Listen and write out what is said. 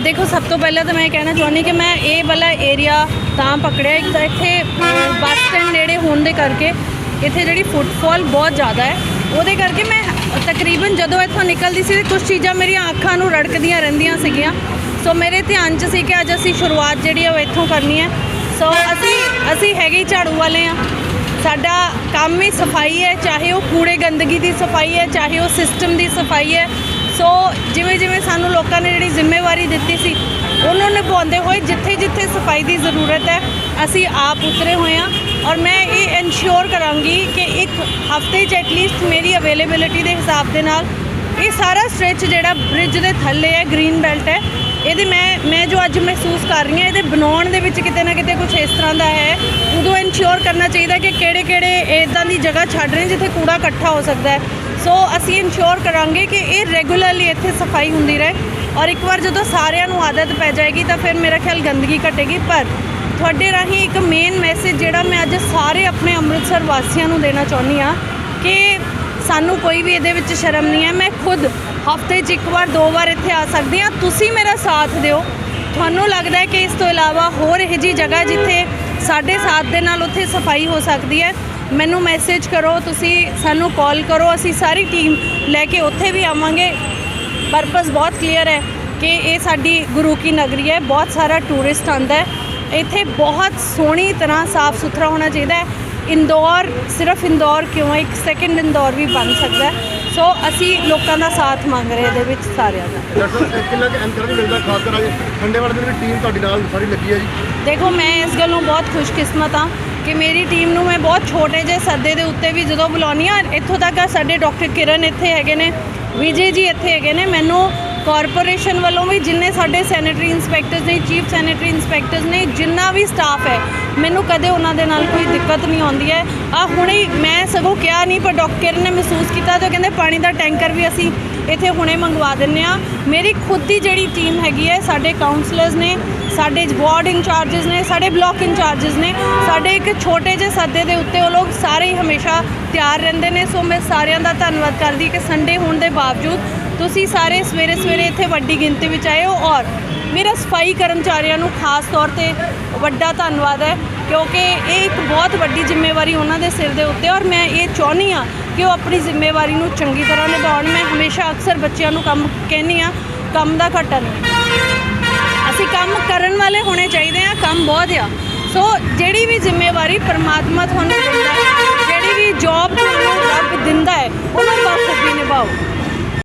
ਦੇਖੋ, ਸਭ ਤੋਂ ਪਹਿਲਾਂ ਤਾਂ ਮੈਂ ਇਹ ਕਹਿਣਾ ਚਾਹੁੰਦੀ ਕਿ ਮੈਂ ਇਹ ਵਾਲਾ ਏਰੀਆ ਤਾਂ ਪਕੜਿਆ। ਇੱਕ ਤਾਂ ਇੱਥੇ ਬੱਸ ਸਟੈਂਡ ਨੇੜੇ ਹੋਣ ਦੇ ਕਰਕੇ ਇੱਥੇ ਜਿਹੜੀ ਫੁੱਟਫਾਲ ਬਹੁਤ ਜ਼ਿਆਦਾ ਹੈ। ਉਹਦੇ ਕਰਕੇ ਮੈਂ ਤਕਰੀਬਨ ਜਦੋਂ ਇੱਥੋਂ ਨਿਕਲਦੀ ਸੀ ਕੁਝ ਚੀਜ਼ਾਂ ਮੇਰੀਆਂ ਅੱਖਾਂ ਨੂੰ ਰੜਕਦੀਆਂ ਰਹਿੰਦੀਆਂ ਸੀਗੀਆਂ। ਸੋ ਮੇਰੇ ਧਿਆਨ 'ਚ ਸੀ ਕਿ ਅੱਜ ਅਸੀਂ ਸ਼ੁਰੂਆਤ ਜਿਹੜੀ ਹੈ ਉਹ ਇੱਥੋਂ ਕਰਨੀ ਹੈ। ਸੋ ਅਸੀਂ ਅਸੀਂ ਹੈਗੇ ਹੀ ਝਾੜੂ ਵਾਲੇ ਆ ਸਾਡਾ ਕੰਮ ਹੀ ਸਫ਼ਾਈ ਹੈ, ਚਾਹੇ ਉਹ ਕੂੜੇ ਗੰਦਗੀ ਦੀ ਸਫ਼ਾਈ ਹੈ, ਚਾਹੇ ਉਹ ਸਿਸਟਮ ਦੀ ਸਫ਼ਾਈ ਹੈ। ਸੋ ਜਿਵੇਂ ਜਿਵੇਂ ਸਾਨੂੰ ਲੋਕਾਂ ਨੇ ਜਿਹੜੀ ਜ਼ਿੰਮੇਵਾਰੀ ਦਿੱਤੀ ਸੀ, ਉਹਨਾਂ ਨੂੰ ਨਿਭਾਉਂਦੇ ਹੋਏ ਜਿੱਥੇ ਜਿੱਥੇ ਸਫ਼ਾਈ ਦੀ ਜ਼ਰੂਰਤ ਹੈ, ਅਸੀਂ ਆਪ ਉਤਰੇ ਹੋਏ ਹਾਂ ਔਰ ਮੈਂ ਇਹ ਇਨਸ਼ੋਰ ਕਰਾਂਗੀ ਕਿ ਇੱਕ ਹਫ਼ਤੇ 'ਚ ਐਟਲੀਸਟ ਮੇਰੀ ਅਵੇਲੇਬਿਲਿਟੀ ਦੇ ਹਿਸਾਬ ਦੇ ਨਾਲ ਇਹ ਸਾਰਾ ਸਟ੍ਰੈਚ ਜਿਹੜਾ ਬ੍ਰਿਜ ਦੇ ਥੱਲੇ ਹੈ ਗ੍ਰੀਨ ਬੈਲਟ ਹੈ, ਇਹਦੇ ਮੈਂ ਮੈਂ ਜੋ ਅੱਜ ਮਹਿਸੂਸ ਕਰ ਰਹੀ ਹਾਂ, ਇਹਦੇ ਬਣਾਉਣ ਦੇ ਵਿੱਚ ਕਿਤੇ ਨਾ ਕਿਤੇ ਕੁਝ ਇਸ ਤਰ੍ਹਾਂ ਦਾ ਹੈ, ਉਦੋਂ ਇਨਸ਼ੋਰ ਕਰਨਾ ਚਾਹੀਦਾ ਕਿ ਕਿਹੜੇ ਕਿਹੜੇ ਇਦਾਂ ਦੀ ਜਗ੍ਹਾ ਛੱਡ ਰਹੇ ਜਿੱਥੇ ਕੂੜਾ ਇਕੱਠਾ ਹੋ ਸਕਦਾ ਹੈ। ਸੋ ਅਸੀਂ ਇਨਸ਼ੋਰ ਕਰਾਂਗੇ ਕਿ ਇਹ ਰੈਗੂਲਰਲੀ ਇੱਥੇ ਸਫ਼ਾਈ ਹੁੰਦੀ ਰਹੇ ਔਰ ਇੱਕ ਵਾਰ ਜਦੋਂ ਸਾਰਿਆਂ ਨੂੰ ਆਦਤ ਪੈ ਜਾਏਗੀ ਤਾਂ ਫਿਰ ਮੇਰਾ ਖਿਆਲ ਗੰਦਗੀ ਘਟੇਗੀ, ਪਰ ਤੁਹਾਡੇ ਰਾਹੀਂ ਇੱਕ ਮੇਨ ਮੈਸੇਜ ਜਿਹੜਾ ਮੈਂ ਅੱਜ ਸਾਰੇ ਆਪਣੇ ਅੰਮ੍ਰਿਤਸਰ ਵਾਸੀਆਂ ਨੂੰ ਦੇਣਾ ਚਾਹੁੰਦੀ ਆ ਕਿ ਸਾਨੂੰ ਕੋਈ ਵੀ ਇਹਦੇ ਵਿੱਚ ਸ਼ਰਮ ਨਹੀਂ ਹੈ। ਮੈਂ ਖੁਦ ਹਫ਼ਤੇ 'ਚ ਇੱਕ ਵਾਰ, ਦੋ ਵਾਰ ਇੱਥੇ ਆ ਸਕਦੀ ਹਾਂ। ਤੁਸੀਂ ਮੇਰਾ ਸਾਥ ਦਿਓ। ਤੁਹਾਨੂੰ ਲੱਗਦਾ ਹੈ ਕਿ ਇਸ ਤੋਂ ਇਲਾਵਾ ਹੋਰ ਇਹੋ ਜਿਹੀ ਜਗ੍ਹਾ ਜਿੱਥੇ ਸਾਡੇ ਸਾਥ ਦੇ ਨਾਲ ਉੱਥੇ ਸਫ਼ਾਈ ਹੋ ਸਕਦੀ ਹੈ। ਮੈਨੂੰ ਮੈਸੇਜ ਕਰੋ ਤੁਸੀਂ ਸਾਨੂੰ ਕਾਲ ਕਰੋ ਅਸੀਂ ਸਾਰੀ ਟੀਮ ਲੈ ਕੇ ਉੱਥੇ ਵੀ ਆਵਾਂਗੇ। ਪਰਪਸ ਬਹੁਤ ਕਲੀਅਰ ਹੈ ਕਿ ਇਹ ਸਾਡੀ ਗੁਰੂ ਕੀ ਨਗਰੀ ਹੈ ਬਹੁਤ ਸਾਰਾ ਟੂਰਿਸਟ ਆਉਂਦਾ ਹੈ। ਇੱਥੇ ਬਹੁਤ ਸੋਹਣੀ ਤਰ੍ਹਾਂ ਸਾਫ਼ ਸੁਥਰਾ ਹੋਣਾ ਚਾਹੀਦਾ ਹੈ। ਇੰਦੌਰ ਸਿਰਫ ਇੰਦੌਰ ਕਿਉਂ ਇੱਕ ਸੈਕਿੰਡ ਇੰਦੌਰ ਵੀ ਬਣ ਸਕਦਾ ਹੈ। ਸੋ ਅਸੀਂ ਲੋਕਾਂ ਦਾ ਸਾਥ ਮੰਗ ਰਹੇ ਇਹਦੇ ਵਿੱਚ ਸਾਰਿਆਂ ਦਾ। ਡਾਕਟਰ ਸਾਹਿਬ ਕਿੰਨਾ ਕੁ ਐਨਕਰੇਜ ਮਿਲਦਾ ਖਾਸ ਕਰ ਅੱਜ ਸੰਡੇ ਵਾਲੇ ਦਿਨ ਵੀ ਟੀਮ ਤੁਹਾਡੀ ਨਾਲ ਸਾਰੀ ਲੱਗੀ ਹੈ ਜੀ। ਦੇਖੋ ਮੈਂ ਇਸ ਗੱਲੋਂ ਬਹੁਤ ਖੁਸ਼ਕਿਸਮਤ ਹਾਂ ਕਿ ਮੇਰੀ ਟੀਮ ਨੂੰ ਮੈਂ ਬਹੁਤ ਛੋਟੇ ਜਿਹੇ ਸੱਦੇ ਦੇ ਉੱਤੇ ਵੀ ਜਦੋਂ ਬੁਲਾਉਂਦੀ ਹਾਂ, ਇੱਥੋਂ ਤੱਕ ਆ ਸਾਡੇ ਡਾਕਟਰ ਕਿਰਨ ਇੱਥੇ ਹੈਗੇ ਨੇ, ਵਿਜੇ ਜੀ ਇੱਥੇ ਹੈਗੇ ਨੇ, ਮੈਨੂੰ ਕਾਰਪੋਰੇਸ਼ਨ ਵੱਲੋਂ ਵੀ ਜਿੰਨੇ ਸਾਡੇ ਸੈਨੇਟਰੀ ਇੰਸਪੈਕਟਰਸ ਨੇ ਚੀਫ ਸੈਨੇਟਰੀ ਇੰਸਪੈਕਟਰਸ ਨੇ, ਜਿੰਨਾ ਵੀ ਸਟਾਫ ਹੈ, ਮੈਨੂੰ ਕਦੇ ਉਹਨਾਂ ਦੇ ਨਾਲ ਕੋਈ ਦਿੱਕਤ ਨਹੀਂ ਆਉਂਦੀ ਹੈ। ਆ ਹੁਣੇ ਮੈਂ ਸਗੋਂ ਕਿਹਾ ਨਹੀਂ, ਪਰ ਡਾਕਟਰ ਕਿਰਨ ਨੇ ਮਹਿਸੂਸ ਕੀਤਾ ਤੇ ਉਹ ਕਹਿੰਦੇ ਪਾਣੀ ਦਾ ਟੈਂਕਰ ਵੀ ਅਸੀਂ ਇੱਥੇ ਹੁਣੇ ਮੰਗਵਾ ਦਿੰਨੇ ਆ ਮੇਰੀ ਖੁਦ ਦੀ ਜਿਹੜੀ ਟੀਮ ਹੈਗੀ ਹੈ, ਸਾਡੇ ਕਾਉਂਸਲਰਸ ਨੇ, ਸਾਡੇ ਵਾਰਡ ਇੰਚਾਰजेस ਨੇ, ਸਾਡੇ ਬਲਾਕ ਇੰਚਾਰजेस ਨੇ, ਸਾਡੇ ਇੱਕ ਛੋਟੇ ਜਿਹੇ ਸੱਦੇ ਦੇ ਉੱਤੇ ਉਹ ਲੋਕ ਸਾਰੇ ਹੀ ਹਮੇਸ਼ਾ ਤਿਆਰ ਰਹਿੰਦੇ ਨੇ। ਸੋ ਮੈਂ ਸਾਰਿਆਂ ਦਾ ਧੰਨਵਾਦ ਕਰਦੀ ਕਿ ਸੰਡੇ ਹੋਣ ਦੇ ਬਾਵਜੂਦ ਤੁਸੀਂ ਸਾਰੇ ਸਵੇਰੇ ਸਵੇਰੇ ਇੱਥੇ ਵੱਡੀ ਗਿਣਤੀ ਵਿੱਚ ਆਏ ਹੋ ਔਰ ਮੇਰਾ ਸਫ਼ਾਈ ਕਰਮਚਾਰੀਆਂ ਨੂੰ ਖਾਸ ਤੌਰ ਤੇ ਵੱਡਾ ਧੰਨਵਾਦ ਹੈ ਕਿਉਂਕਿ ਇਹ ਇੱਕ ਬਹੁਤ ਵੱਡੀ ਜ਼ਿੰਮੇਵਾਰੀ ਉਹਨਾਂ ਦੇ ਸਿਰ ਦੇ ਉੱਤੇ ਔਰ ਮੈਂ ਇਹ ਚਾਹੁੰਦੀ ਆ ਕਿ ਉਹ ਆਪਣੀ ਜ਼ਿੰਮੇਵਾਰੀ ਨੂੰ ਚੰਗੀ ਤਰ੍ਹਾਂ ਨਿਭਾਉਣ। ਮੈਂ ਹਮੇਸ਼ਾ ਅਕਸਰ ਬੱਚਿਆਂ ਨੂੰ ਕੰਮ ਕਹਿੰਦੀ ਆ ਕੰਮ ਦਾ ਘਟਾ ਨਹੀਂ। ਅਸੀਂ ਕੰਮ ਕਰਨ ਵਾਲੇ ਹੋਣੇ ਚਾਹੀਦੇ ਆ ਕੰਮ ਬਹੁਤ ਆ। ਸੋ ਜਿਹੜੀ ਵੀ ਜ਼ਿੰਮੇਵਾਰੀ ਪਰਮਾਤਮਾ ਤੁਹਾਨੂੰ ਦਿੰਦਾ ਹੈ